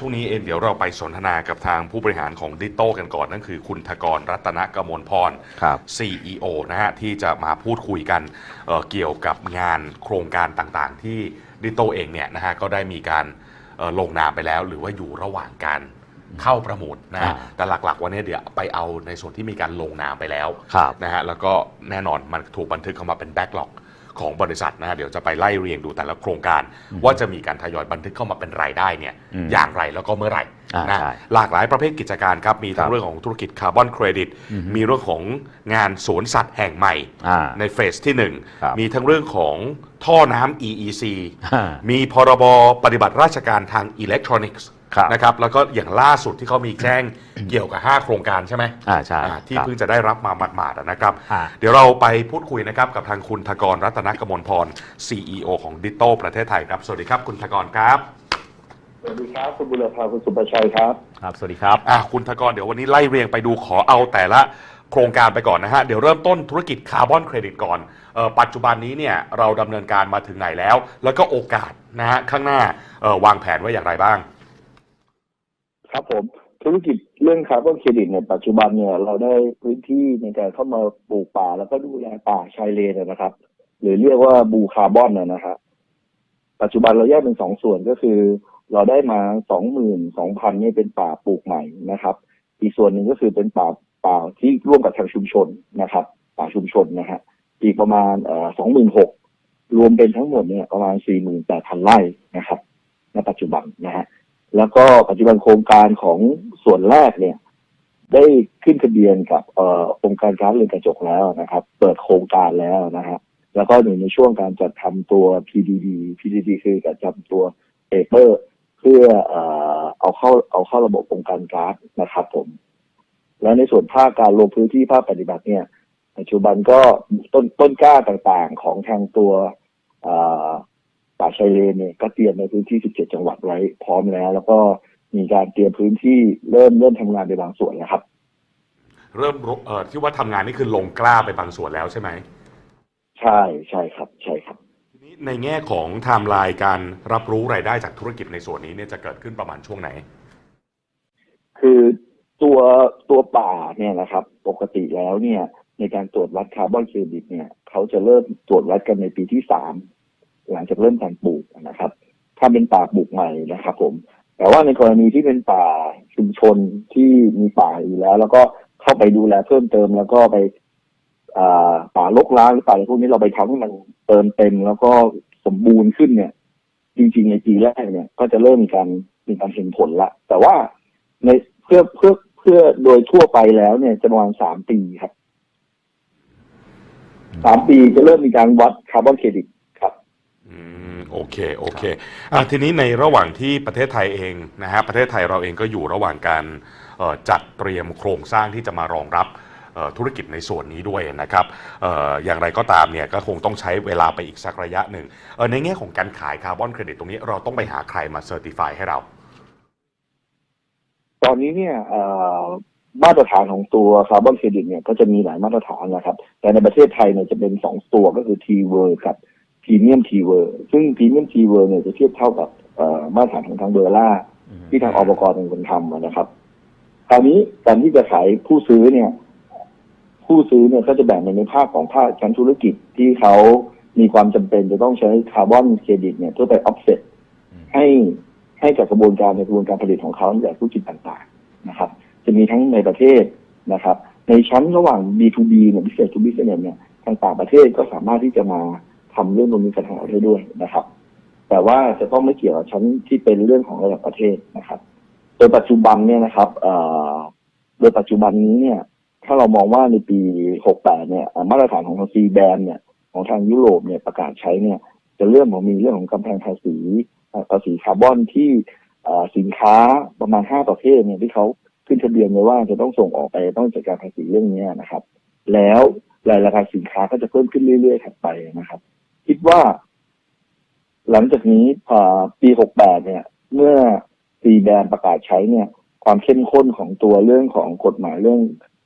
ช่วงนี้เองเดี๋ยวเราไปสนทนากับทางผู้บริหารของดิโต้กันก่อน นั่นคือคุณธกรรัตนกมลพร ครับ CEO นะฮะ ที่จะมาพูดคุยกันเอ่อเกี่ยวกับงานโครงการต่างๆ ที่ดิโต้เองเนี่ยนะฮะ ก็ได้มีการเอ่อลงนามไปแล้ว หรือว่าอยู่ระหว่างการเข้าประมูลนะฮะอ่าแต่หลักๆ วันนี้เดี๋ยวไปเอาในส่วนที่มีการลงนามไปแล้วครับ นะฮะแล้วก็แน่นอนมันถูกบันทึกเข้ามาเป็นแบ็กหลอก ของบริษัทนะฮะเดี๋ยวจะไปไล่เรียงดูแต่ละโครงการ ว่าจะมีการทยอยบันทึกเข้ามาเป็นรายได้เนี่ยอืมอย่างไรแล้วก็เมื่อไหร่อ่านะใช่หลากหลายประเภทกิจการครับ มีทั้คงรับเรื่องของธุรกิจคาร์บอนเครดิตอือฮึมีเรื่องของงานสวนสัตว์แห่งใหม่อ่าในเฟสที่ครับ1มีทั้งเรื่องของท่อน้ำ EEC อ่ามีพรบปฏิบัติราชการทางอิเล็กทรอนิกส์ ครับนะครับแล้วก็อย่างล่าสุดที่เขามีแจ้งเกี่ยวกับ 5 โครงการใช่ไหมอ่าใช่อ่าที่ครับเพิ่งจะได้รับมาหมาดๆนะครับ ฮะ เดี๋ยวเราไปพูดคุยนะครับกับทางคุณธกรรัตนกมลพร CEO ของดิโต้ประเทศไทยครับ สวัสดีครับคุณธกรครับสวัสดีครับคุณบุรพาคุณสุประชัยครับ ครับ สวัสดีครับ อะคุณธกรเดี๋ยววันนี้ไล่เรียงไปดูขอเอาแต่ละโครงการไปก่อนนะฮะ เดี๋ยวเริ่มต้นธุรกิจคาร์บอนเครดิตก่อนเออปัจจุบันนี้เนี่ยเราดำเนินการมาถึงไหนแล้ว แล้วก็โอกาสนะฮะข้างหน้าเอ่อวางแผนไว้อย่างไรบ้าง ครับผมธุรกิจเรื่องคาร์บอนเครดิตในปัจจุบันเนี่ยเราได้พื้นที่ในการเข้ามาปลูกป่า แล้วก็ดูแลป่าชายเลนนะครับ หรือเรียกว่าบูคาร์บอนนะนะฮะปัจจุบันเราแยกเป็นสองส่วนก็คือ เราได้มาสองหมื่นสองพันนี่เป็นป่าปลูกใหม่นะครับ อีกส่วนหนึ่งก็คือเป็นป่าป่าที่ร่วมกับทางชุมชนนะครับ ป่าชุมชนนะฮะอีกประมาณสองหมื่นหกรวมเป็นทั้งหมดเนี่ยประมาณสี่หมื่นแปดพันไร่นะครับณปัจจุบันนะฮะ แล้วก็ปัจจุบันโครงการของส่วนแรกเนี่ย ได้ขึ้นทะเบียนกับเอ่อองค์การค้าเรือนกระจกแล้วนะครับ เปิดโครงการแล้วนะฮะแล้วก็อยู่ในช่วงการจัดทำตัว PDD PDD คือการจัดตัวเปเปอร์เพื่อเอ่อเอาเข้าเอาเข้าระบบองค์การค้านะครับผม แล้วในส่วนภาคการลงพื้นที่ภาคปฏิบัติเนี่ย ปัจจุบันก็ต้นต้นกล้าต่างๆของทางตัวเอ่อ ป่าชายเลนเนี่ยก็เตรียมในพื้นที่ 17 จังหวัดไว้พร้อมแล้ว แล้วก็มีการเตรียมพื้นที่เริ่มเริ่มทำงานในบางส่วนแล้วครับ เริ่มรุเอ่อที่ว่าทำงานนี่คือลงกล้าไปบางส่วนแล้วใช่ไหมใช่ใช่ครับ ใช่ครับทีนี้ในแง่ของไทม์ไลน์การรับรู้รายได้จากธุรกิจในส่วนนี้เนี่ยจะเกิดขึ้นประมาณช่วงไหน คือตัวตัวป่าเนี่ยนะครับ ปกติแล้วเนี่ยในการตรวจวัดคาร์บอนเครดิตเนี่ยเขาจะเริ่มตรวจวัดกันในปีที่สาม หลังจากเริ่มการปลูกนะครับ ถ้าเป็นป่าปลูกใหม่นะครับ ผม แต่ว่าในกรณีที่เป็นป่าชุมชนที่มีป่าอยู่แล้ว แล้วก็เข้าไปดูแลเพิ่มเติม แล้วก็ไปป่าลกล้างหรือป่าอะไรพวกนี้เราไปทำให้มันเติมเต็มแล้วก็สมบูรณ์ขึ้นเนี่ย จริง ๆ ในปีแรกเนี่ย ก็จะเริ่มมีการมีการเห็นผลละ แต่ว่าในเพื่อเพื่อเพื่อโดยทั่วไปแล้วเนี่ยจะประมาณสามปีครับสามปีจะเริ่มมีการวัดคาร์บอนเครดิต อืมโอเคโอเคอะทีนี้ในระหว่างที่ประเทศไทยเองนะฮะประเทศไทยเราเองก็อยู่ระหว่างการเอ่อจัดเตรียมโครงสร้างที่จะมารองรับเอ่อธุรกิจในส่วนนี้ด้วยนะครับเอ่ออย่างไรก็ตามเนี่ยก็คงต้องใช้เวลาไปอีกสักระยะหนึ่งเอ่อในแง่ของการขายคาร์บอนเครดิตตรงนี้เราต้องไปหาใครมาเซอร์ติฟายให้เรา ตอนนี้เนี่ยเอ่อมาตรฐานของตัวคาร์บอนเครดิตเนี่ยก็จะมีหลายมาตรฐานนะครับ แต่ในประเทศไทยเนี่ยจะเป็นสองตัวก็คือ T w o r กับ พรีเมียม T w o r ซึ่งพรีเมียม T w o r เนี่ยจะเทียบเท่ากับเอ่อมาตรฐานของทางเบอร์ล่า ที่ทางอบกเป็นคนทำนะครับคราวนี้การที่จะขายผู้ซื้อเนี่ย ผู้ซื้อเนี่ยก็จะแบ่งเป็นในภาคของภาคการธุรกิจที่เขามีความจำเป็นจะต้องใช้คาร์บอนเครดิตเนี่ยเพื่อไปออฟเซ็ตให้ให้กับกระบวนการในกระบวนการผลิตของเขาจากธุรกิจต่างๆนะครับ จะมีทั้งในประเทศนะครับ ในชั้นระหว่าง B2B เนี่ย business to business เนี่ยทางต่างประเทศก็สามารถที่จะมา ทำเรื่องตรงนี้กับทางเราได้ด้วยนะครับ แต่ว่าจะต้องไม่เกี่ยวกับชั้นที่เป็นเรื่องของระดับประเทศนะครับ โดยปัจจุบันเนี่ยนะครับโดยปัจจุบันนี้เนี่ย ถ้าเรามองว่าในปี 68 เนี่ย มาตรฐานของทางซีแบนเนี่ยของทางยุโรปเนี่ยประกาศใช้เนี่ย จะเริ่มของมีเรื่องของกำแพงภาษีภาษีคาร์บอนที่สินค้าประมาณ 5 ประเภทเนี่ยที่เขาขึ้นทะเบียนไว้ว่าจะต้องส่งออกไปต้องจัดการภาษีเรื่องนี้นะครับ แล้วรายราคาสินค้าก็จะเพิ่มขึ้นเรื่อยๆถัดไปนะครับ คิดว่า หลังจากนี้อ่าปี68เนี่ย เมื่อซีแบนประกาศใช้เนี่ย ความเข้มข้นของตัวเรื่องของกฎหมายเรื่อง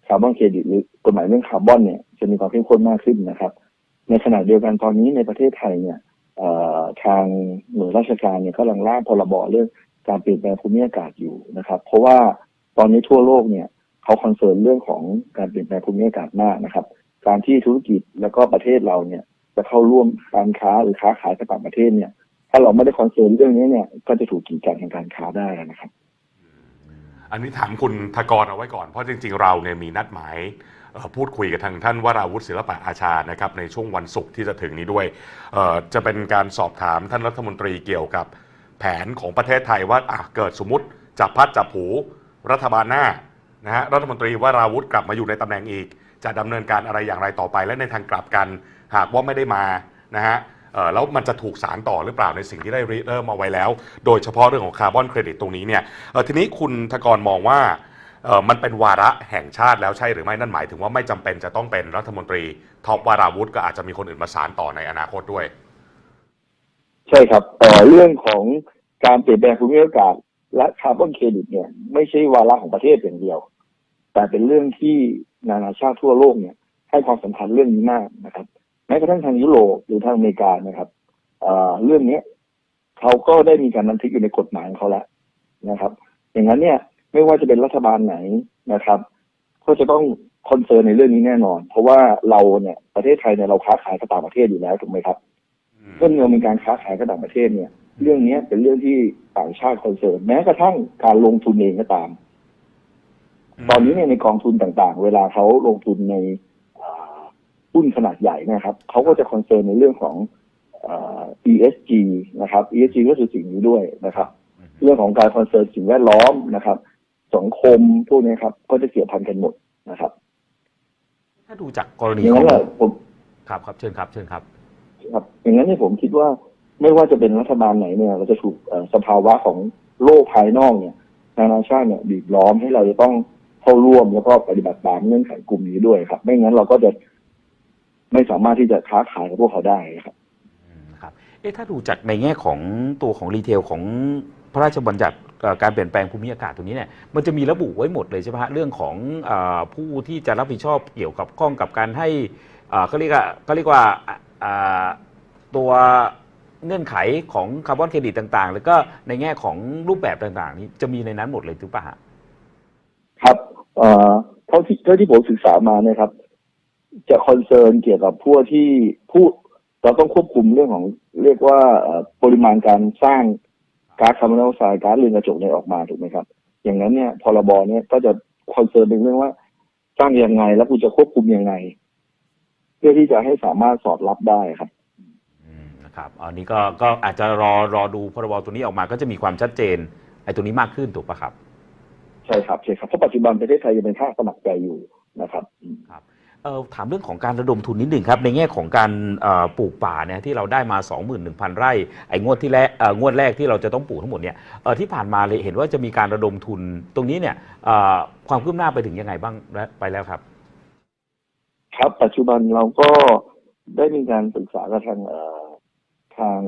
คาร์บอนเครดิตหรือกฎหมายเรื่องคาร์บอนเนี่ย จะมีความเข้มข้นมากขึ้นนะครับ ในขณะเดียวกันตอนนี้ในประเทศไทยเนี่ยทางหน่วยราชการเนี่ยกำลังร่างพรบเรื่องการเปลี่ยนแปลงภูมิอากาศอยู่นะครับ เพราะว่าตอนนี้ทั่วโลกเนี่ยเขาคอนเซิร์นเรื่องของการเปลี่ยนแปลงภูมิอากาศมากนะครับ การที่ธุรกิจแล้วก็ประเทศเราเนี่ย จะเข้าร่วมการค้าหรือค้าขายกับต่างประเทศเนี่ย ถ้าเราไม่ได้คอนเซิร์นเรื่องนี้เนี่ย ก็จะถูกกีดกันทางการค้าได้นะครับ อันนี้ถามคุณธกรเอาไว้ก่อนเพราะจริง ๆ เราเนี่ยมีนัดหมายพูดคุยกับทางท่านวราวุฒิศิลปะอาชานะครับ ในช่วงวันศุกร์ที่จะถึงนี้ด้วย จะเป็นการสอบถามท่านรัฐมนตรีเกี่ยวกับแผนของประเทศไทยว่าเกิดสมมติจับพัดจับผูรัฐบาลหน้านะฮะรัฐมนตรีวราวุฒิกลับมาอยู่ในตำแหน่งอีก จะดำเนินการอะไรอย่างไรต่อไป และในทางกลับกัน หากว่าไม่ได้มานะฮะเอ่อแล้วมันจะถูกสารต่อหรือเปล่าในสิ่งที่ได้ริเริ่มเอาไว้แล้ว โดยเฉพาะเรื่องของคาร์บอนเครดิตตรงนี้เนี่ยเอ่อทีนี้คุณธกรมองว่าเอ่อมันเป็นวาระแห่งชาติแล้วใช่หรือไม่นั่นหมายถึงว่าไม่จำเป็นจะต้องเป็นรัฐมนตรีท็อปวาราวุธก็อาจจะมีคนอื่นมาสารต่อในอนาคตด้วย ใช่ครับเอ่อเรื่องของการเปลี่ยนแปลงภูมิอากาศและคาร์บอนเครดิตเนี่ย ไม่ใช่วาระของประเทศอย่างเดียว แต่เป็นเรื่องที่นานาชาติทั่วโลกเนี่ย ให้ความสำคัญเรื่องนี้มากนะครับ แม้กระทั่งทางยุโรปหรือทางอเมริกานะครับเอ่อเรื่องเนี้ยเขาก็ได้มีการบันทึกอยู่ในกฎหมายของเขาแล้วนะครับ อย่างนั้นเนี่ยไม่ว่าจะเป็นรัฐบาลไหนนะครับ ก็จะต้องคอนเซิร์นในเรื่องนี้แน่นอน เพราะว่าเราเนี่ยประเทศไทยเนี่ยเราค้าขายกับต่างประเทศอยู่แล้วถูกไหมครับเมื่อเรามีการค้าขายกับต่างประเทศเนี่ย เรื่องนี้เป็นเรื่องที่ต่างชาติคอนเซิร์นแม้กระทั่งการลงทุนเองก็ตาม ตอนนี้เนี่ยในกองทุนต่างๆ เวลาเขาลงทุนในอ่า หุ้นขนาดใหญ่นะครับเขาก็จะคอนเซิร์นในเรื่องของอ่า ESG นะครับ ESG ก็คือสิ่งนี้ด้วยนะครับ เรื่องของการคอนเซิร์นสิ่งแวดล้อมนะครับ สังคมพวกนี้ครับก็จะเกี่ยวพันกันหมดนะครับ ถ้าดูจากกรณีอย่างขอนั้นงแหละผมครับครับเชิญครับเชิญครับครับอย่างนั้นเนี่ยผมคิดว่าไม่ว่าจะเป็นรัฐบาลไหนเนี่ย เราจะถูกเอ่อสภาวะของโลกภายนอกเนี่ยนานาชาติเนี่ยบีบล้อมให้เราจะต้องเข้าร่วมแล้วก็ปฏิบัติตามเงื่อนไขกลุ่มนี้ด้วยครับ ไม่งั้นเราก็จะ ไม่สามารถที่จะค้าขายกับพวกเขาได้ครับอืมครับเอ๊ะถ้าดูจากในแง่ของตัวของรีเทลของพระราชบัญญัติเอ่อการเปลี่ยนแปลงภูมิอากาศตรงนี้เนี่ยมันจะมีระบุไว้หมดเลยใช่ไหมฮะเรื่องของเออผู้ที่จะรับผิดชอบเกี่ยวกับข้องกับการให้เอ่อเขาเรียกว่าเขาเรียกว่าอะอ่าตัวเงื่อนไขของคาร์บอนเครดิตต่าง ๆ แล้วก็ในแง่ของรูปแบบต่างๆ นี้จะมีในนั้นหมดเลยถูกป่ะฮะครับเอ่อเท่าที่เท่าที่ผมศึกษามาเนี่ยครับ จะคอนเซิร์นเกี่ยวกับพวกที่ผู้เราต้องควบคุมเรื่องของเรียกว่าเอ่อปริมาณการสร้างก๊าซคาร์บอนไดออกไซด์ก๊าซเรือนกระจกเนี่ยออกมาถูกไหมครับ อย่างนั้นเนี่ยพรบเนี่ยก็จะคอนเซิร์นเป็นเรื่องว่า สร้างยังไงแล้วคุณจะควบคุมยังไง เพื่อที่จะให้สามารถสอดรับได้ครับอืมนะครับอันนี้ก็ก็อาจจะรอรอดูพรบตัวนี้ออกมาก็จะมีความชัดเจนไอ้ตัวนี้มากขึ้นถูกปะครับ ใช่ครับใช่ครับเพราะปัจจุบันประเทศไทยยังเป็นท่าสมัครใจอยู่นะครับอืม เออถามเรื่องของการระดมทุนนิดหนึ่งครับ ในแง่ของการเอ่อปลูกป่าเนี่ยที่เราได้มา 21,000 ไร่ไอ้งวดที่แรกเอ่องวดแรกที่เราจะต้องปลูกทั้งหมดเนี่ยเออที่ผ่านมาเลยเห็นว่าจะมีการระดมทุนตรงนี้เนี่ยเอ่อความคืบหน้าไปถึงยังไงบ้างและไปแล้วครับ ครับปัจจุบันเราก็ได้มีการปรึกษากับทางเอ่อทาง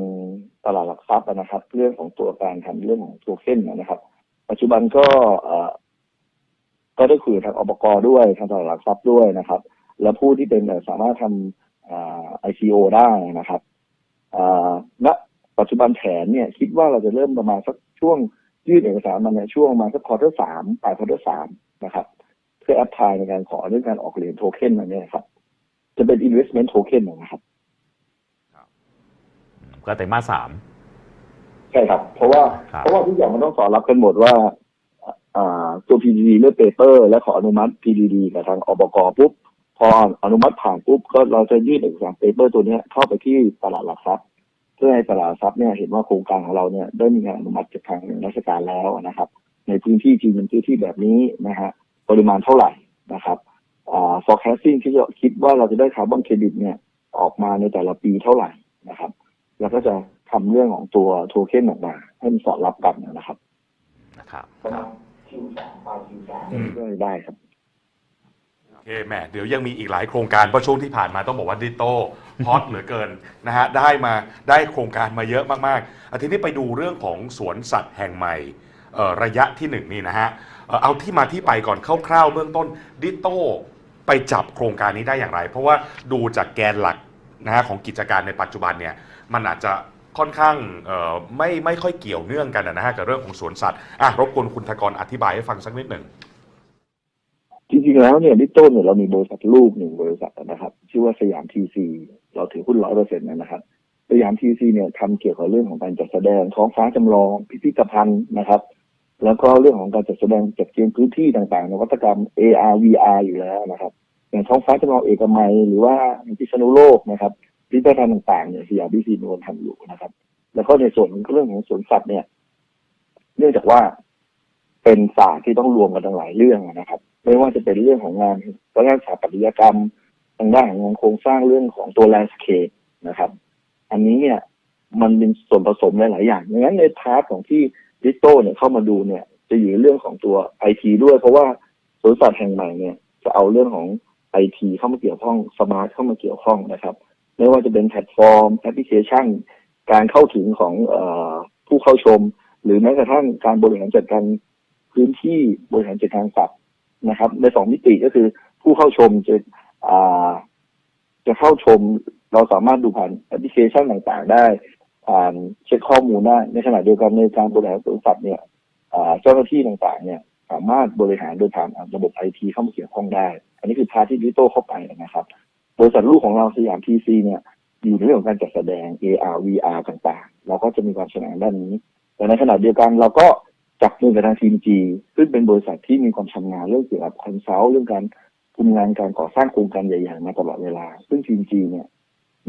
ตลาดหลักทรัพย์นะครับ เรื่องของตัวการทำเรื่องของโทเค็นนะครับ ปัจจุบันก็เอ่อก็ได้คุยกับทางอบกด้วยทางตลาดหลักทรัพย์ด้วยนะครับ และผู้ที่เป็นเอ่อสามารถทำอ่า ICO ได้นะครับอ่าณปัจจุบันแผนเนี่ยคิดว่าเราจะเริ่มประมาณสักช่วงยื่นเอกสารมาในช่วงประมาณสักควอเตอร์สามปลายควอเตอร์สามนะครับเพื่อแอปพลายในการขอเรื่องการออกเหรียญโทเค็นอันเนี้ยครับ จะเป็น investment token นะครับก็ไตรมาสสามใช่ครับ เพราะว่าครับเพราะว่าทุกอย่างมันต้องสอนรับกันหมดว่าอ่าตัว PDD เลือกเปเปอร์ และขออนุมัติ PDD กับทางอบกปุ๊บ พออนุมัติผ่านปุ๊บก็เราจะยื่นเอกสารเปเปอร์ตัวเนี้ยเข้าไปที่ตลาดหลักทรัพย์เพื่อให้ตลาดหลักทรัพย์เนี่ยเห็นว่าโครงการของเราเนี่ยได้มีการอนุมัติจากทางราชการแล้วนะครับ ในพื้นที่จริงเป็นพื้นที่แบบนี้นะฮะปริมาณเท่าไหร่นะครับอ่า forecasting ที่จะคิดว่าเราจะได้คาร์บอนเครดิตเนี่ยออกมาในแต่ละปีเท่าไหร่นะครับ แล้วก็จะทำเรื่องของตัวโทเค็นออกมาให้มันสอดรับกันนะครับนะครับประมาณ Q3 ปลาย Q3 อืมก็ได้ครับโอ เคแหมเดี๋ยวยังมีอีกหลายโครงการเพราะช่วงที่ผ่านมาต้องบอกว่าดิจิตอลฮอตเหลือเกินนะฮะได้มาได้โครงการมาเยอะมากๆอาทีนี้ไปดูเรื่องของสวนสัตว์แห่งใหม่ระยะที่หนึ่งนี่นะฮะเอาที่มาที่ไปก่อนคร่าวๆเบื้องต้นดิจิตอลไปจับโครงการนี้ได้อย่างไร เพราะว่าดูจากแกนหลักนะฮะของกิจการในปัจจุบันเนี่ยมันอาจจะค่อนข้างไม่ไม่ค่อยเกี่ยวเนื่องกันนะฮะกับเรื่องของสวนสัตว์อะรบกวนคุณธกรอธิบายให้ฟังสักนิดหนึ่ง จริงๆแล้วเนี่ยลิโต้เนี่ยเรามีบริษัทลูกหนึ่งบริษัทนะครับ ชื่อว่าสยามทีซีเราถือหุ้นร้อยเปอร์เซ็นต์นะครับ สยามทีซีเนี่ยทำเกี่ยวกับเรื่องของการจัดแสดงท้องฟ้าจำลองพิพิธภัณฑ์นะครับ แล้วก็เรื่องของการจัดแสดงจัดเกมพื้นที่ต่างๆนวัตกรรม AR VR อยู่แล้วนะครับอย่างท้องฟ้าจำลองเอกมัยหรือว่าพิษณุโลกนะครับพิพิธภัณฑ์ต่างๆเนี่ยสยามทีซีมีคนทำอยู่นะครับ แล้วก็ในส่วนของเรื่องของสวนสัตว์เนี่ย เนื่องจากว่าเป็นศาสตร์ที่ต้องรวมกันทั้งหลายเรื่องนะครับ ไม่ว่าจะเป็นเรื่องของงานทางด้านสถาปัตยกรรมทางด้านของงานโครงสร้างเรื่องของตัวแลนด์สเคปนะครับ อันนี้เนี่ยมันเป็นส่วนผสมหลายๆอย่างดังนั้นในพาร์ทของที่ดิโต้เนี่ยเข้ามาดูเนี่ย จะอยู่ในเรื่องของตัวไอทีด้วย เพราะว่าสวนสัตว์แห่งใหม่เนี่ยจะเอาเรื่องของไอทีเข้ามาเกี่ยวข้องสมาร์ทเข้ามาเกี่ยวข้องนะครับ ไม่ว่าจะเป็นแพลตฟอร์มแอปพลิเคชัน การเข้าถึงของอผู้เข้าชม หรือแม้กระทั่งการบริหารจัดการพื้นที่บริหารจัดการสัตว์ นะครับ ในสองมิติก็คือผู้เข้าชมจะอ่าจะเข้าชมเราสามารถดูผ่านแอปพลิเคชันต่างๆ ได้ผ่านเช็คข้อมูลได้ในขณะเดียวกันในการบริหารสวนสัตว์เนี่ยอ่าเจ้าหน้าที่ต่างๆ เนี่ย สามารถบริหารโดยผ่านระบบไอทีเข้ามาเกี่ยวข้องได้ อันนี้คือพาที่ดิจิโตเข้าไปนะครับบริษัทลูกของเราสยามทีซีเนี่ยอยู่ในเรื่องของการจัดแสดง AR VR ต่างๆ เราก็จะมีความชำนาญด้านนี้ แต่ในขณะเดียวกันเราก็ จับมือกับทางทีมจีซึ่งเป็นบริษัทที่มีความชำนาญเรื่องเกี่ยวกับคอนซัลท์เรื่องการคุมงานการก่อสร้างโครงการใหญ่ๆมาตลอดเวลา ซึ่งทีมจีเนี่ย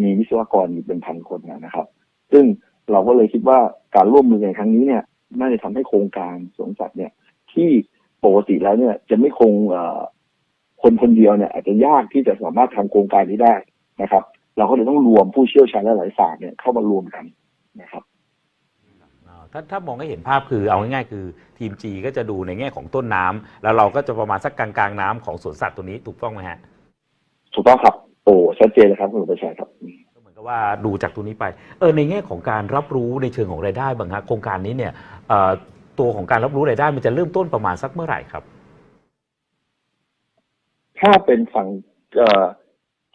มีวิศวกรอยู่เป็นพันคนนะครับ ซึ่งเราก็เลยคิดว่าการร่วมมือในครั้งนี้เนี่ยน่าจะทำให้โครงการสวนสัตว์เนี่ย ที่ปกติแล้วเนี่ย จะไม่คงเอ่อคนคนเดียวเนี่ย อาจจะยากที่จะสามารถทำโครงการนี้ได้นะครับ เราก็เลยต้องรวมผู้เชี่ยวชาญหลายๆศาสตร์เนี่ยเข้ามารวมกันนะครับ ถ้าถ้ามองให้เห็นภาพคือเอาง่ายๆคือทีม G ก็จะดูในแง่ของต้นน้ำแล้วเราก็จะประมาณสักกลางๆน้ำของสวนสัตว์ตัวนี้ถูกต้องไหมฮะถูกต้องครับโอ้ชัดเจนเลยครับคุณประชัยครับก็เหมือนกับว่าดูจากตัวนี้ไปเออในแง่ของการรับรู้ในเชิงของรายได้บางฮะโครงการนี้เนี่ยเอ่อตัวของการรับรู้รายได้มันจะเริ่มต้นประมาณสักเมื่อไหร่ครับ ถ้าเป็นฝั่งเอ่อ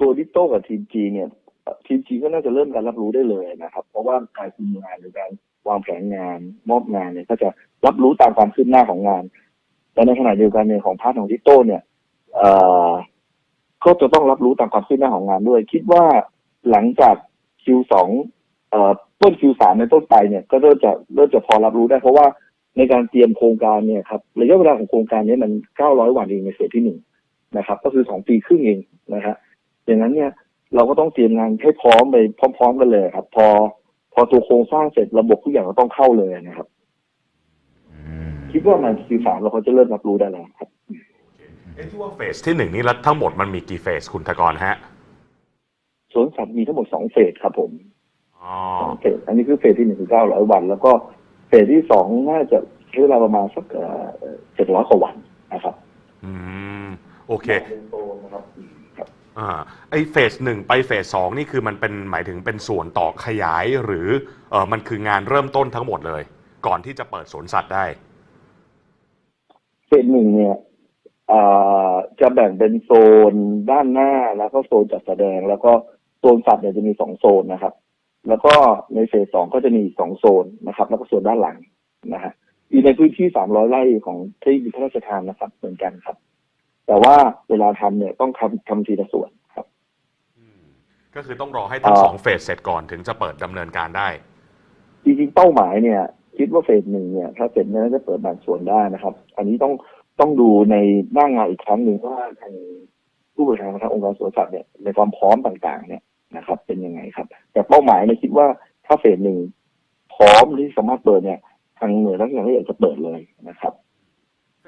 ตัวดิโต้กับทีมจีเนี่ยเอ่อทีมจีก็น่าจะเริ่มการรับรู้ได้เลยนะครับ เพราะว่าการคุมงานหรือการ วางแผนงานมอบงานเนี่ยก็จะรับรู้ตามความคืบหน้าของงานแต่ในขณะเดียวกันเนี่ยของพาร์ทของดิโต้เนี่ยเอ่อก็จะต้องรับรู้ตามความคืบหน้าของงานด้วย คิดว่าหลังจาก Q2 เอ่อต้น Q3 ในต้นไปเนี่ย ก็เริ่มจะเริ่มจะพอรับรู้ได้ เพราะว่าในการเตรียมโครงการเนี่ยครับระยะเวลาของโครงการนี้มัน900วันเองในเฟสที่หนึ่งนะครับ ก็คือสองปีครึ่งเองนะฮะอย่างนั้นเนี่ยเราก็ต้องเตรียมงานให้พร้อมไปพร้อม ๆ กันเลยครับ พอ พอตัวโครงสร้างเสร็จระบบทุกอย่างก็ต้องเข้าเลยนะครับคิดว่ามันคือสามเราก็จะเริ่มรับรู้ได้แล้วครับเอ๊ะที่ว่าเฟสที่หนึ่งนี่แล้วทั้งหมดมันมีกี่เฟสคุณธกรฮะสวนสัตว์มีทั้งหมดสองเฟสครับผมอ๋อสองเฟสอันนี้คือเฟสที่หนึ่งคือเก้าร้อยวัน แล้วก็เฟสที่สองน่าจะใช้เวลาประมาณสักเจ็ดร้อยกว่าวันนะครับ อืม โอเค อ่าไอเฟสหนึ่งไปเฟสสองนี่คือมันเป็นหมายถึงเป็นส่วนต่อขยายหรือเออมันคืองานเริ่มต้นทั้งหมดเลย ก่อนที่จะเปิดสวนสัตว์ได้ เฟสหนึ่งเนี่ยอ่าจะแบ่งเป็นโซนด้านหน้าแล้วก็โซนจัดแสดง แล้วก็โซนสัตว์เนี่ยจะมีสองโซนนะครับ แล้วก็ในเฟสสองก็จะมีสองโซนนะครับ แล้วก็โซนด้านหลังนะฮะอยู่ในพื้นที่สามร้อยไร่ของที่มีพระราชทานนะครับเหมือนกันครับ แต่ว่าเวลาทำเนี่ยต้องทำทำทีละส่วนครับก็คือต้องรอให้ทั้งอ่าสองเฟสเสร็จก่อนถึงจะเปิดดำเนินการได้ จริงๆเป้าหมายเนี่ย คิดว่าเฟสหนึ่งเนี่ย ถ้าเสร็จเนี่ยน่าจะเปิดบางส่วนได้นะครับ อันนี้ต้องต้องดูในหน้างานอีกครั้งหนึ่งว่าทางผู้บริหารของทางองค์การสวนสัตว์เนี่ยในความพร้อมต่างๆ เนี่ยนะครับ เป็นยังไงครับ แต่เป้าหมายเนี่ยคิดว่าถ้าเฟสหนึ่งพร้อมที่สามารถเปิดเนี่ย ทางหน่วยราชการก็อยากจะเปิดเลยนะครับเฟ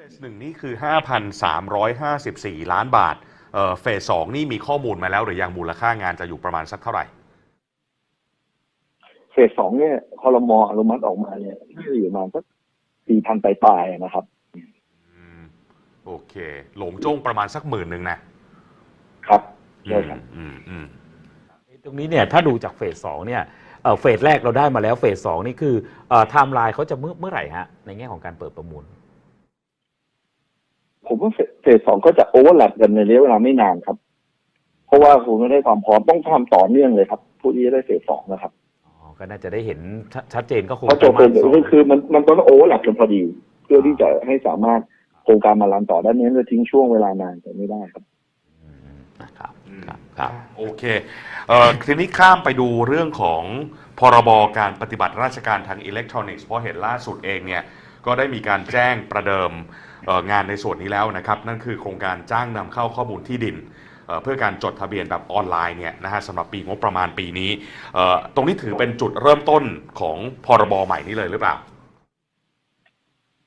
สหนึ่งนี่คือ 5,354 ล้านบาทเอ่อเฟสสองนี่มีข้อมูลมาแล้วหรือยังมูลค่างานจะอยู่ประมาณสักเท่าไหร่ เฟสสองเนี่ยคอรมออนุมัติออกมาเนี่ยน่าจะอยู่ประมาณสักสี่พันปลายๆนะครับอืมโอเค หลงจ้งประมาณสักหมื่นหนึ่งนะครับใช่ครับอืมอืมตรงนี้เนี่ยถ้าดูจากเฟสสองเนี่ยเอ่อเฟสแรกเราได้มาแล้วเฟสสองนี่คือเอ่อไทม์ไลน์เขาจะเมื่อเมื่อไหร่ฮะในแง่ของการเปิดประมูล ผมว่าเฟสเฟสสองก็จะโอเวอร์แลปกันในระยะเวลาไม่นานครับ เพราะว่าคุณไม่ได้ความพร้อมต้องทำต่อเนื่องเลยครับ ผู้ที่จะได้เฟสสองนะครับอ๋อก็ก็น่าจะได้เห็นชัดชัดเจนก็คงเพราะจบเป็นไตรมาสสองก็คือมันมันต้องโอเวอร์แลปกันพอดี เพื่อที่จะให้สามารถโครงการมารันต่อด้านนี้จะทิ้งช่วงเวลานานไปไม่ได้ครับอืมนะครับครับครับโอเคเอ่อทีนี้ข้ามไปดูเรื่องของพรบการปฏิบัติราชการทางอิเล็กทรอนิกส์เพราะเห็นล่าสุดเองเนี่ยก็ได้มีการแจ้งประเดิมเอ่อ งานในส่วนนี้แล้วนะครับ นั่นคือโครงการจ้างนำเข้าข้อมูลที่ดินเพื่อการจดทะเบียนแบบออนไลน์เนี่ยนะฮะสำหรับปีงบประมาณปีนี้ ตรงนี้ถือเป็นจุดเริ่มต้นของพรบใหม่นี้เลยหรือเปล่า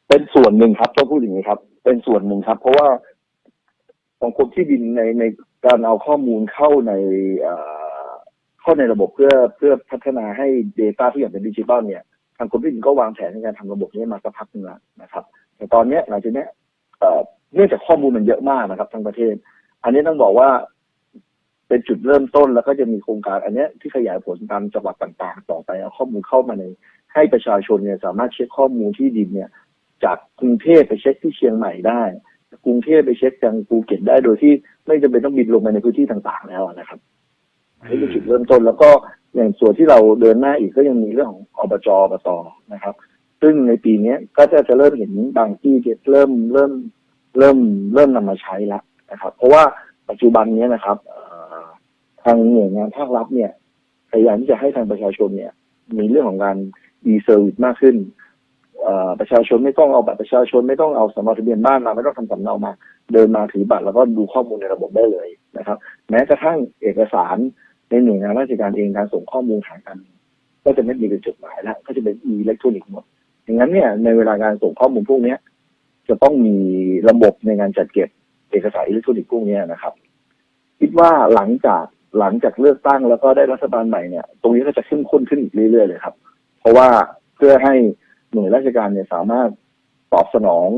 เป็นส่วนหนึ่งครับต้องพูดอย่างนี้ครับ เป็นส่วนหนึ่งครับ เพราะว่าสังคมที่ดินในในการเอาข้อมูลเข้าในเข้าในระบบเพื่อเพื่อพัฒนาให้ Data ทุกอย่างเป็นดิจิทัลเนี่ยทางกรมที่ดินก็วางแผนในการทำระบบนี้มาสักพักหนึงแล้วนะครับ แต่ตอนเนี้ยหลังจากเนี้ยเนื่องจากข้อมูลมันเยอะมากนะครับ ทั้งประเทศ อันนี้ต้องบอกว่าเป็นจุดเริ่มต้นแล้วก็จะมีโครงการอันนี้ที่ขยายผลตามจังหวัดต่างๆ ต่อไปเอาข้อมูลเข้ามาใน ให้ประชาชนเนี่ยสามารถเช็คข้อมูลที่ดินเนี่ย จากกรุงเทพไปเช็คที่เชียงใหม่ได้ กรุงเทพไปเช็คทางภูเก็ตได้โดยที่ไม่จำเป็นต้องบินลงไปในพื้นที่ต่างๆ แล้วนะครับนี่คือจุดเริ่มต้นแล้วก็อย่างส่วนที่เราเดินหน้าอีกก็ยังมีเรื่องของอบจอบตนะครับ ซึ่งในปีนี้ก็จะจะเริ่มเห็นบางที่เริ่มเริ่มเริ่มเริ่มนำมาใช้แล้วนะครับ เพราะว่าปัจจุบันนี้นะครับทางหน่วยงานภาครัฐเนี่ยพยายามที่จะให้ทางประชาชนเนี่ย มีเรื่องของการ e-service มากขึ้นประชาชนไม่ต้องเอาบัตรประชาชนไม่ต้องเอาสำเนาทะเบียนบ้านมาไม่ต้องทำสำเนามา เดินมาถือบัตรแล้วก็ดูข้อมูลในระบบได้เลยนะครับ แม้กระทั่งเอกสารในหน่วยงานราชการเองการส่งข้อมูลหากัน ก็จะไม่มีเป็นจดหมายแล้ว ก็จะเป็นอิเล็กทรอนิกส์หมด อย่างนั้นเนี่ยในเวลาการส่งข้อมูลพวกเนี้ยจะต้องมีระบบในการจัดเก็บเอกสารอิเล็กทรอนิกส์พวกนี้นะครับ คิดว่าหลังจากหลังจากเลือกตั้งแล้วก็ได้รัฐบาลใหม่เนี่ย ตรงนี้ก็จะเข้มข้นขึ้นอีกเรื่อยๆเลยครับ เพราะว่าเพื่อให้หน่วยราชการเนี่ยสามารถตอบสนอง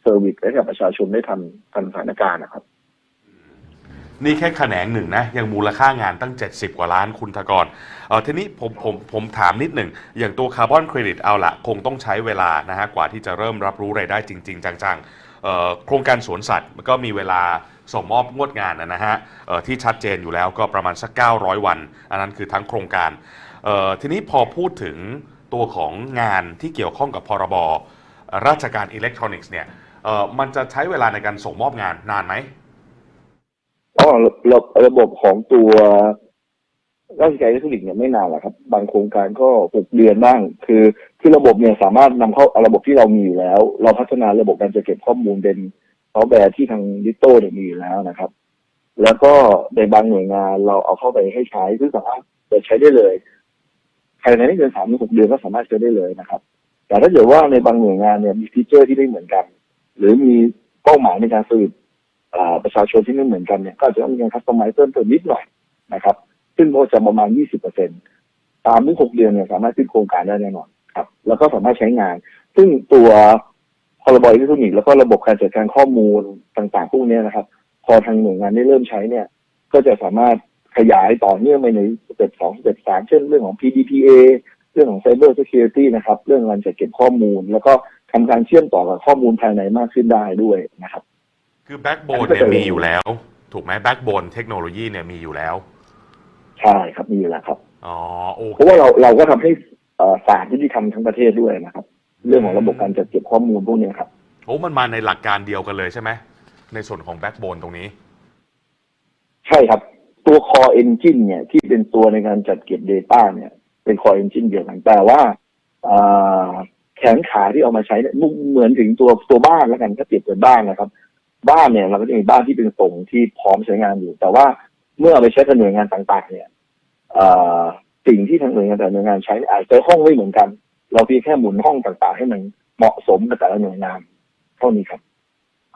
เซอร์วิสให้กับประชาชนได้ทันทันสถานการณ์นะครับ นี่แค่แขนงหนึ่งนะยังมูลค่างานตั้ง 70 กว่าล้านคุณธกรเออทีนี้ผมผมผมถามนิดหนึ่ง อย่างตัวคาร์บอนเครดิตเอาละคงต้องใช้เวลานะฮะกว่าที่จะเริ่มรับรู้รายได้จริง ๆ จังๆโครงการสวนสัตว์มันก็มีเวลาส่งมอบงวดงานนะฮะที่ชัดเจนอยู่แล้วก็ประมาณสัก 900 วัน อันนั้นคือทั้งโครงการทีนี้พอพูดถึงตัวของงานที่เกี่ยวข้องกับพรบราชการอิเล็กทรอนิกส์เนี่ยมันจะใช้เวลาในการส่งมอบงานนานไหม อ๋อระระบบของตัวราชการอิเล็กทรอนิกส์เนี่ยไม่นานหรอกครับ บางโครงการก็หกเดือนบ้าง คือคือระบบเนี่ยสามารถนำเข้าระบบที่เรามีอยู่แล้ว เราพัฒนาระบบการจะเก็บข้อมูลเป็นซอฟต์แวร์ที่ทางดิจิโตเนี่ยมีอยู่แล้วนะครับ แล้วก็ในบางหน่วยงานเราเอาเข้าไปให้ใช้ซึ่งสามารถเปิดใช้ได้เลยภายในไม่เกินสามถึงหกเดือนก็สามารถใช้ได้เลยนะครับ แต่ถ้าเกิดว่าในบางหน่วยงานเนี่ยมีฟีเจอร์ที่ไม่เหมือนกัน หรือมีเป้าหมายในการสืบอ่า ประชาชนที่ไม่เหมือนกันเนี่ยก็จะต้องมีการคัสตอมไมซ์เพิ่มเติมนิดหน่อยนะครับ ซึ่งก็จะประมาณ 20เปอร์เซ็นตตามถึง6เดือนเนี่ยสามารถขึ้นโครงการได้แน่นอนครับ แล้วก็สามารถใช้งาน ซึ่งตัวพรบอิเล็กทรอนิกส์แล้วก็ระบบการจัดการข้อมูลต่างๆพวกนี้นะครับ พอทางหน่วยงานได้เริ่มใช้เนี่ย ก็จะสามารถขยายต่อเนื่องไปในสเต็ปสองสเต็ปสามเช่นเรื่องของ PDPA เรื่องของ Cyber Security นะครับ เรื่องการจัดเก็บข้อมูล แล้วก็ทำการเชื่อมต่อกับข้อมูลภายในมากขึ้นได้ด้วยนะครับ คือแบ็กโบนเนี่ยมีอยู่แล้ว ถูกไหมแบ็กโบนเทคโนโลยีเนี่ยมีอยู่แล้ว ใช่ครับมีอยู่แล้วครับอ๋อโอเพเคราะว่าเราเราก็ทำให้เอ่อศาลยุติธรรมทั้งประเทศด้วยนะครับ เรื่องของระบบการจัดเก็บข้อมูลพวกเนี้ยครับโอ้มันมาในหลักการเดียวกันเลยใช่ไหมในส่วนของแบ็กโบนตรงนี้ ใช่ครับ ตัว core engine เนี่ย ที่เป็นตัวในการจัดเก็บ Data เนี่ย เป็น core engine เดียวกันแต่ว่าอ่าแขนขาที่เอามาใช้เนี่ยเหมือนถึงตัวตัวบ้านแล้วกันถ้าเปรียบเป็นบ้านนะครับ บ้านเนี่ยเราก็จะมีบ้านที่เป็นทรงที่พร้อมใช้งานอยู่ แต่ว่าเมื่อเอาไปใช้กับหน่วยงานต่างๆ เนี่ยสิ่งที่ทางหน่วยงานแต่หน่วยงานใช้อาจจะห้องไม่เหมือนกัน เราเพียงแค่หมุนห้องต่างๆ ให้มันเหมาะสมกับแต่ละหน่วยงานเท่านี้ครับ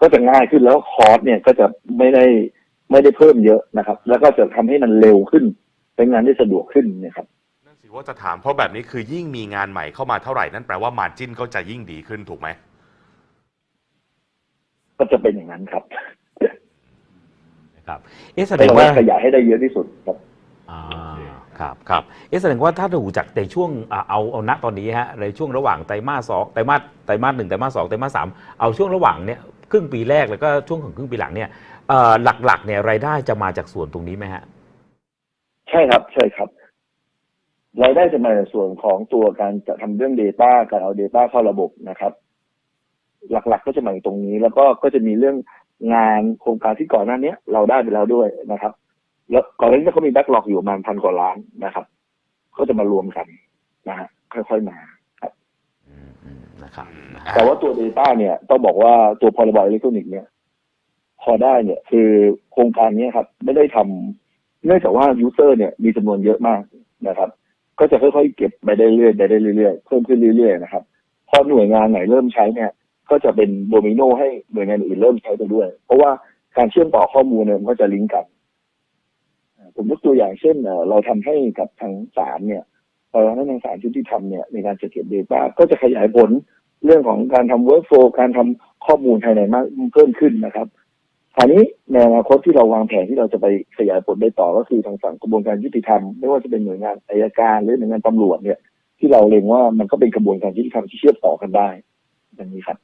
ก็จะง่ายขึ้นแล้วคอร์สเนี่ยก็จะไม่ได้ไม่ได้เพิ่มเยอะนะครับ แล้วก็จะทำให้มันเร็วขึ้นใช้งานได้สะดวกขึ้นนะครับนั่นสิว่าจะถามเพราะแบบนี้คือยิ่งมีงานใหม่เข้ามาเท่าไหร่นั่นแปลว่ามาจิ้นก็จะยิ่งดีขึ้นถูกไหม ก็จะเป็นอย่างนั้นครับครับ เอ๊ะแสดแต่งว่าว่าขยายให้ได้เยอะที่สุดครับอ่าครับครับเอ๊ะแสดงว่าถ้าดูจากในช่วงอ่าเอาเอาณตอนนี้ฮะในช่วงระหว่างไตรมาสสองไตรมาสไตรมาสหนึ่งไตรมาสสองไตรมาสสามเอาช่วงระหว่างเนี่ยครึ่งปีแรกแล้วก็ช่วงของครึ่งปีหลังเนี่ยเอ่อหลักๆ เนี่ยรายได้จะมาจากส่วนตรงนี้ไหมฮะ ใช่ครับใช่ครับรายได้จะมาในส่วนของตัวการจะทำเรื่อง Data การเอา Data เข้าระบบนะครับ หลักๆก็จะมาอยู่ตรงนี้ แล้วก็ก็จะมีเรื่องงานโครงการที่ก่อนหน้าเนี้ยเราได้ไปแล้วด้วยนะครับ แล้วก่อนหน้านี้เขามีแบ็กหลอกอยู่ประมาณพันกว่าล้านนะครับ ก็จะมารวมกันนะฮะค่อยๆมาอืมอืมนะครับนะแต่ว่าตัว Data เนี่ยต้องบอกว่าตัวพรบอิเล็กทรอนิกส์เนี่ย พอได้เนี่ย คือโครงการนี้ครับ ไม่ได้ทำเนื่องจากว่ายูเซอร์เนี่ยมีจำนวนเยอะมากนะครับ ก็จะค่อยๆเก็บไปได้เรื่อยๆไปได้เรื่อยๆเพิ่มขึ้นเรื่อยๆนะครับพอหน่วยงานไหนเริ่มใช้เนี่ย ก็จะเป็นโดมิโนให้หน่วยงานอื่นเริ่มใช้ไปด้วย เพราะว่าการเชื่อมต่อข้อมูลเนี่ยมันก็จะลิงก์กัน ผมยกตัวอย่างเช่น เราทำให้กับทางศาลเนี่ยเราทำให้ทางศาลยุติธรรมเนี่ยในการจัดเก็บ Data ก็จะขยายผลเรื่องของการทำ workflow การทำข้อมูลภายในมากเพิ่มขึ้นนะครับคราวนี้ในอนาคตที่เราวางแผนที่เราจะไปขยายผลไปต่อก็คือทางฝั่งกระบวนการยุติธรรม ไม่ว่าจะเป็นหน่วยงานอายการหรือหน่วยงานตำรวจเนี่ย ที่เราเล็งว่ามันก็เป็นกระบวนการยุติธรรมที่เชื่อมต่อกันได้อย่างนี้ครับ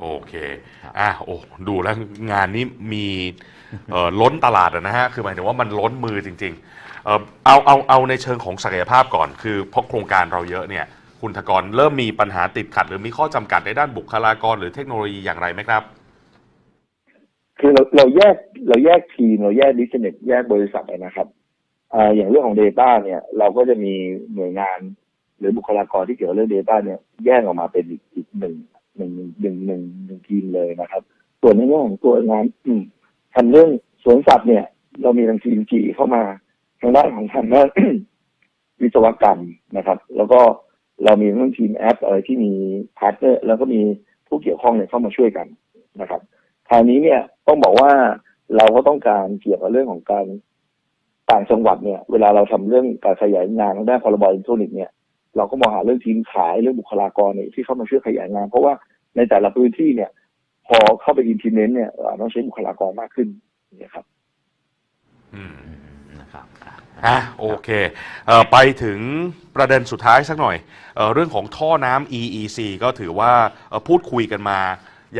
โอเค อะโอ้ ดูแล้วงานนี้มีเอ่อล้นตลาดอะนะฮะ คือหมายถึงว่ามันล้นมือจริงๆ เอ่อเอาเอาเอาในเชิงของศักยภาพก่อน คือเพราะโครงการเราเยอะเนี่ย คุณธกรเริ่มมีปัญหาติดขัด หรือมีข้อจำกัดในด้านบุคลากร หรือเทคโนโลยีอย่างไรไหมครับ คือเราเราแยกเราแยกทีมเราแยกดิสเนตแยกบริษัทอะนะครับอ่าอย่างเรื่องของ Data เนี่ย เราก็จะมีหน่วยงาน หรือบุคลากรที่เกี่ยวกับเรื่อง Data เนี่ยแยกออกมาเป็นอีกอีกหนึ่ง หนึ่งหนึ่งหนึ่งหนึ่งทีมเลยนะครับ ส่วนในเรื่องของตัวงานอืมทำเรื่องสวนสัตว์เนี่ย เรามีทางทีมจีเข้ามาทางด้านของทางด้านวิศวกรรมนะครับ แล้วก็เรามีเรื่องทีมแอปอะไรที่มีพาร์ทเนอร์แล้วก็มีผู้เกี่ยวข้องเนี่ยเข้ามาช่วยกันนะครับคราวนี้เนี่ยต้องบอกว่าเราก็ต้องการเกี่ยวกับเรื่องของการต่างจังหวัดเนี่ย เวลาเราทำเรื่องการขยายงานด้านพรบอิเล็กทรอนิกส์เนี่ย เราก็มองหาเรื่องทีมขายเรื่องบุคลากรเนี่ยที่เข้ามาช่วยขยายงาน เพราะว่าในแต่ละพื้นที่เนี่ย พอเข้าไป implement เนี่ยเอ่อต้องใช้บุคลากรมากขึ้นเนี่ยครับ อืมนะครับอะโอเคเอ่อไปถึงประเด็นสุดท้ายสักหน่อยเออเรื่องของท่อน้ำ EEC ก็ถือว่าเอ่อพูดคุยกันมา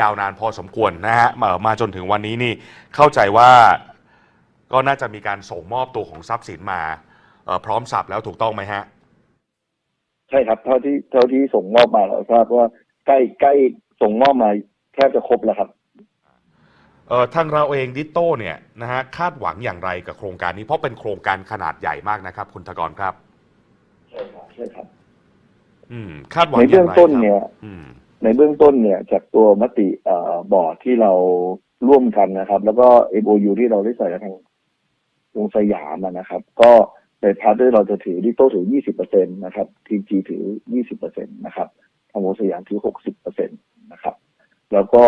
ยาวนานพอสมควรนะฮะมามาจนถึงวันนี้นี่เข้าใจว่าก็น่าจะมีการส่งมอบตัวของทรัพย์สินมาเอ่อพร้อมสับแล้วถูกต้องไหมฮะ ใช่ครับเท่าที่เท่าที่ส่งมอบมาเราทราบว่าใกล้ใกล้ส่งมอบมาแทบจะครบแล้วครับเอ่อทางเราเองดิโต้เนี่ยนะฮะคาดหวังอย่างไรกับโครงการนี้เพราะเป็นโครงการขนาดใหญ่มากนะครับ คุณธกรครับ ใช่ครับใช่ครับ อืม คาดหวังในอย่าเบื้องงไรต้นครับเนี่ย อืม ในเบื้องต้นเนี่ยจากตัวมติเอ่อบอร์ดที่เราร่วมกันนะครับ แล้วก็ MOU ที่เราได้ใส่กับทางวงสยามอะนะครับ ก็ ในพาร์ทด้วยเราจะถือดิโต้ถือ 20%นะครับทีมจีถือ 20%นะครับทางวงสยามถือ 60%นะครับ แล้วก็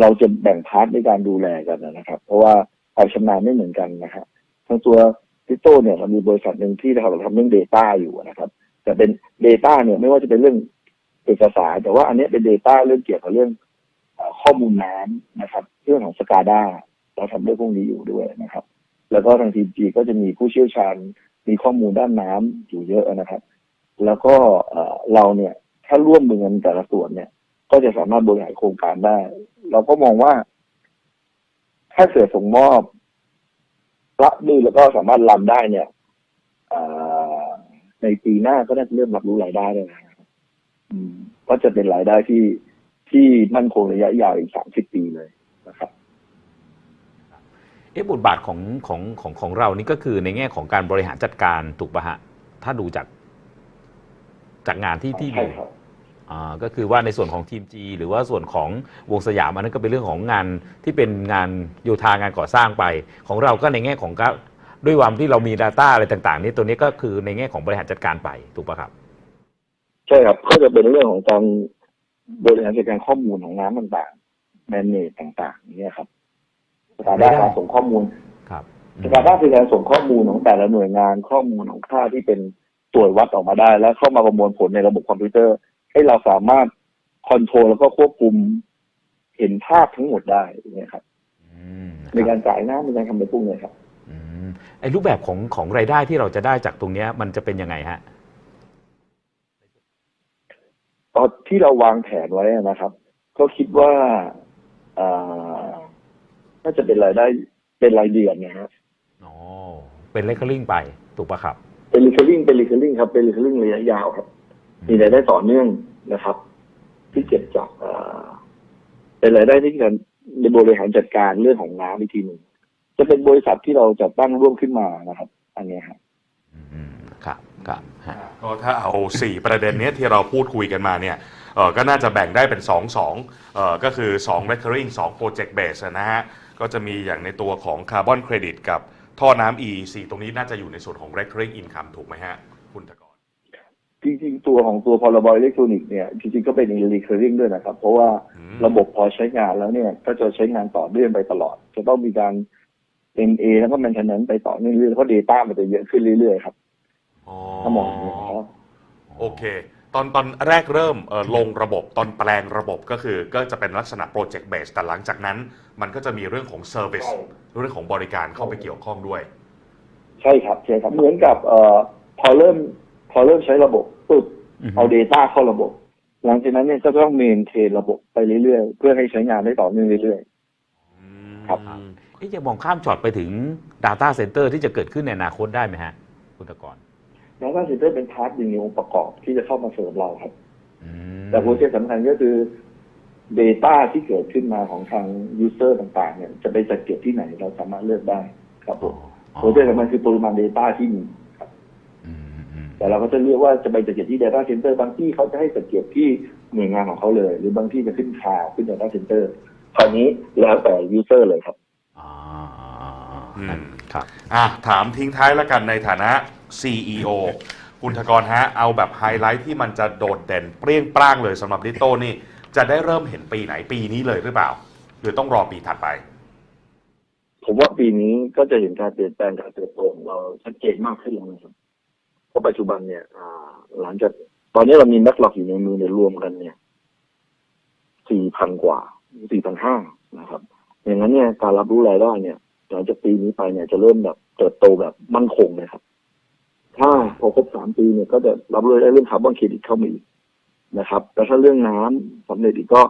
เราจะแบ่งพาร์ทในการดูแลกันนะครับ เพราะว่าความชำนาญไม่เหมือนกันนะครับทั้งตัวดิโต้เนี่ยมันมีบริษัทหนึ่งที่เราทำเรื่อง Data อยู่นะครับ แต่เป็น Data เนี่ยไม่ว่าจะเป็นเรื่องเอกสาร แต่ว่าอันนี้เป็น Data เรื่องเกี่ยวกับเรื่องข้อมูลน้ำนะครับ เรื่องของ SCADA เราทำเรื่องพวกนี้อยู่ด้วยนะครับ แล้วก็ทางทีมจีก็จะมีผู้เชี่ยวชาญ มีข้อมูลด้านน้ำอยู่เยอะนะครับ แล้วก็เราเนี่ยถ้าร่วมมือกันแต่ละส่วนเนี่ย ก็จะสามารถบริหารโครงการได้ เราก็มองว่า ถ้าเสือส่งมอบรับมือแล้วก็สามารถรันได้เนี่ยอในปีหน้าก็น่าจะเริ่มรับรู้รายได้ได้แล้วนะครับก็จะเป็นรายได้ที่ที่มั่นคงระยะยาวอีกสามสิบปีเลยนะครับ เอ๊ะบทบาทของของของของเรานี่ก็คือในแง่ของการบริหารจัดการถูกปะฮะถ้าดูจากจากงานที่ที่ใช่มีครับอ่าก็คือว่าในส่วนของทีม G หรือว่าส่วนของวงสยามอันนั้นก็เป็นเรื่องของงานที่เป็นงานโยธางานก่อสร้างไป ของเราก็ในแง่ของก็ด้วยความที่เรามี Data อะไรต่าง ๆ นี่ตัวนี้ก็คือในแง่ของบริหารจัดการไปถูกปะครับ ใช่ครับก็จะเป็นเรื่องของการบริหารจัดการข้อมูลของน้ำต่างๆแมนเนจต่างๆอย่างเนี่ยครับ สถาไม่นะได้การส่งข้อมูลครับสถานะคือการส่งข้อมูลของแต่ละหน่วยงานข้อมูลของค่าที่เป็นตรวจวัดออกมาได้ แล้วเข้ามาประมวลผลในระบบคอมพิวเตอร์ ให้เราสามารถคอนโทรลแล้วก็ควบคุมเห็นภาพทั้งหมดได้อย่างเนี่ยครับอืมในการจ่ายน้ำในการทำในพวกเนี้ยครับอืมไอ้รูปแบบของของรายได้ที่เราจะได้จากตรงเนี้ยมันจะเป็นยังไงฮะตอนที่เราวางแผนไว้นะครับ ก็คิดว่าอ่า น่าจะเป็นรายได้เป็นรายเดือนนะฮะอ๋อเป็นเลคเคอริ่งไปถูกปะครับใเป็น recurring เป็น recurring ครับ เป็น recurring ระยะยาวครับ มีรายได้ต่อเนื่องนะครับ ที่เก็บจากเอ่อเป็นรายได้ที่การบริหารจัดการเรื่องของน้ำอีกทีหนึ่งจะเป็นบริษัทที่เราจัดตั้งร่วมขึ้นมานะครับ อันเนี้ยครับ อืมครับครับฮะ ก็ถ้าเอา 4 ประเด็นเนี้ยที่เราพูดคุยกันมาเนี่ยเออก็น่าจะแบ่งได้เป็น 2 2เออก็คือ 2 recurring 2 project base นะฮะ ก็จะมีอย่างในตัวของ carbon credit กับท่อน้ำ EEC ตรงนี้น่าจะอยู่ในส่วนของ recurring income ถูกไหมฮะ คุณตะกรจริงๆ ตัวของตัวพรบอิเล็กทรอนิกส์เนี่ยจริงๆ ก็เป็น recurring ด้วยนะครับ เพราะว่าอืมระบบพอใช้งานแล้วเนี่ย ก็จะใช้งานต่อเนื่องไปตลอด จะต้องมีการ MA แล้วก็ maintenance ไปต่อเนื่องเรื่อยๆแล้วก็ data มันจะเยอะขึ้นเรื่อยๆครับอ๋อถ้ามองอย่างนี้นะครับโอเค ตอนตอนแรกเริ่มเอ่อลงระบบตอนแปลงระบบก็คือก็จะเป็นลักษณะ project base แต่หลังจากนั้น มันก็จะมีเรื่องของ service ใช่เรื่องของบริการเข้าไปเกี่ยวข้องด้วย ใช่ครับใช่ครับเหมือนกับเอ่อพอเริ่มพอเริ่มใช้ระบบปุ๊บอือฮึเอา Data เข้าระบบ หลังจากนั้นเนี่ยก็ต้องเมนเทนระบบไปเรื่อยๆ เพื่อให้ใช้งานได้ต่อเนื่องเรื่อยครับเอ๊ะจะมองข้ามช็อตไปถึง Data Center ที่จะเกิดขึ้นในอนาคตได้ไหมฮะ คุณตะกรๆ Data Center เป็นพาร์ทหนึ่งในองค์ประกอบที่จะเข้ามาเสริมเราครับอืมแต่หัวใจสำคัญก็คือ Data ที่เกิดขึ้นมาของทาง User ต่างๆเนี่ยจะไปจัดเก็บที่ไหนเราสามารถเลือกได้ครับผมอ๋อหัวใจสำคัญคือปริมาณ Data ที่มีครับอืมอืมแต่เราก็จะเลือกว่าจะไปจัดเก็บที่ Data Center บางที่เขาจะให้จัดเก็บที่หน่วยงานของเขาเลย หรือบางที่จะขึ้นคลาวด์ขึ้น Data Center คราวนี้แล้วแต่ User เลยครับอ๋ออืมครับอะถามทิ้งท้ายแล้วกันในฐานะ CEO คุณธกรฮะ เอาแบบไฮไลท์ที่มันจะโดดเด่นเปรี้ยงปร้างเลยสำหรับดิโต้นี่ จะได้เริ่มเห็นปีไหนปีนี้เลยหรือเปล่า หรือต้องรอปีถัดไป ผมว่าปีนี้ก็จะเห็นการเปลี่ยนแปลงการเติบโตของเราชัดเจนมากขึ้นแล้วนะครับเพราะปัจจุบันเนี่ยหลังจากตอนนี้เรามีแบ็กหลอกอยู่ในมือเนี่ยรวมกันเนี่ยสี่พันกว่าสี่พันห้านะครับ อย่างนั้นเนี่ยการรับรู้รายได้เนี่ยหลังจากปีนี้ไปเนี่ยจะเริ่มแบบเติบโตแบบมั่นคงเลยครับ ถ้าพอครบสามปีเนี่ยก็จะรับรู้รายได้เรื่องคาร์บอนเครดิตเข้ามาอีก นะครับ แล้วถ้าเรื่องน้ำสำเร็จอีกก็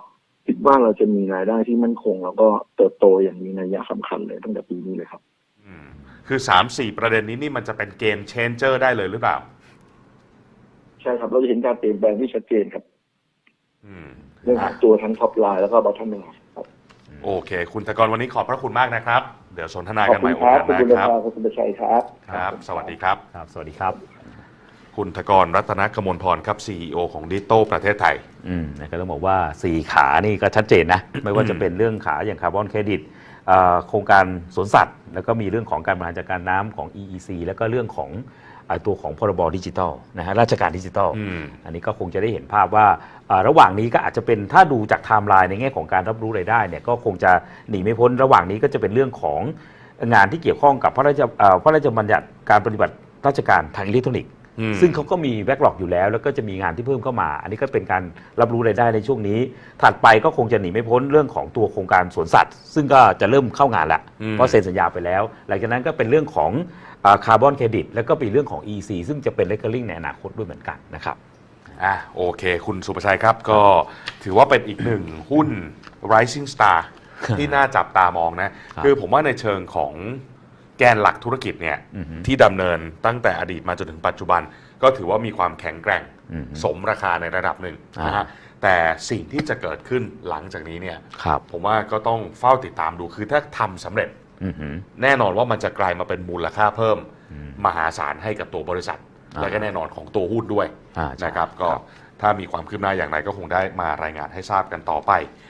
คิดว่าเราจะมีรายได้ที่มั่นคง แล้วก็เติบโตอย่างมีนัยสำคัญเลยตั้งแต่ปีนี้เลยครับอืมคือ3-4ประเด็นนี้นี่มันจะเป็นเกมเชนเจอร์ได้เลยหรือเปล่า ใช่ครับ เราจะเห็นการเปลี่ยนแปลงที่ชัดเจนครับอืมเรื่องของตัวทั้งท็อปไลน์แล้วก็บอททอมไลน์ครับ โอเค คุณธกรวันนี้ขอบพระคุณมากนะครับ เดี๋ยวสนทนาขอบกันใหคุม่ณโอครับกาสขอบหน้าคุณคนะรับครับขอบคุณประชัยครับ ครับ สวัสดีครับ ครับ สวัสดีครับ คุณธกรรัตนกมลพรครับ CEO ของดิโต้ประเทศไทย อืมก็ต้องบอกว่า 4 ขานี่ก็ชัดเจนนะ ไม่ว่าจะเป็นเรื่องขาอย่างคาร์บอนเครดิตเอ่อโครงการสวนสัตว์ แล้วก็มีเรื่องของการบริหารจัดการน้ำของ EEC แล้วก็เรื่องของเอ่อตัวของพรบดิจิทัลนะฮะราชการดิจิทัลอืมอันนี้ก็คงจะได้เห็นภาพว่าเอ่อระหว่างนี้ก็อาจจะเป็นถ้าดูจากไทม์ไลน์ในแง่ของการรับรู้รายได้เนี่ยก็คงจะหนีไม่พ้นระหว่างนี้ก็จะเป็นเรื่องของงานที่เกี่ยวข้องกับพระราชเอ่อพระราชบัญญัติการปฏิบัติราชการทางอิเล็กทรอนิกส์อืม ซึ่งเขาก็มีแบ็กหลอกอยู่แล้ว แล้วก็จะมีงานที่เพิ่มเข้ามา อันนี้ก็เป็นการรับรู้รายได้ในช่วงนี้ ถัดไปก็คงจะหนีไม่พ้นเรื่องของตัวโครงการสวนสัตว์ ซึ่งก็จะเริ่มเข้างานละอืมเพราะเซ็นสัญญาไปแล้ว หลังจากนั้นก็เป็นเรื่องของคาร์บอนเครดิตแล้วก็เป็นเรื่องของ EC ซึ่งจะเป็นเล c u r r i n g ในอนาคตด้วยเหมือนกันนะครับอะโอเค คุณสุประชัยครับก็ถือว่าเป็นอีกหนึ่งหุ้น rising star ที่น่าจับตามองนะครับคือผมว่าในเชิงของ แกนหลักธุรกิจเนี่ยอือฮึ ที่ดำเนินตั้งแต่อดีตมาจนถึงปัจจุบัน ก็ถือว่ามีความแข็งแกร่งอือฮึสมราคาในระดับหนึ่งอ่านนะฮะแต่สิ่งที่จะเกิดขึ้นหลังจากนี้เนี่ยครับผมว่าก็ต้องเฝ้าติดตามดูคือถ้าทำสำเร็จ อือหือ แน่นอนว่ามันจะกลายมาเป็นมูลค่าเพิ่ม อืมมหาศาลให้กับตัวบริษัท อ่า และก็แน่นอนของตัวหุ้นด้วยอ่าใช่ นะครับก็ครับถ้ามีความคืบหน้าอย่างไรก็คงได้มารายงานให้ทราบกันต่อไป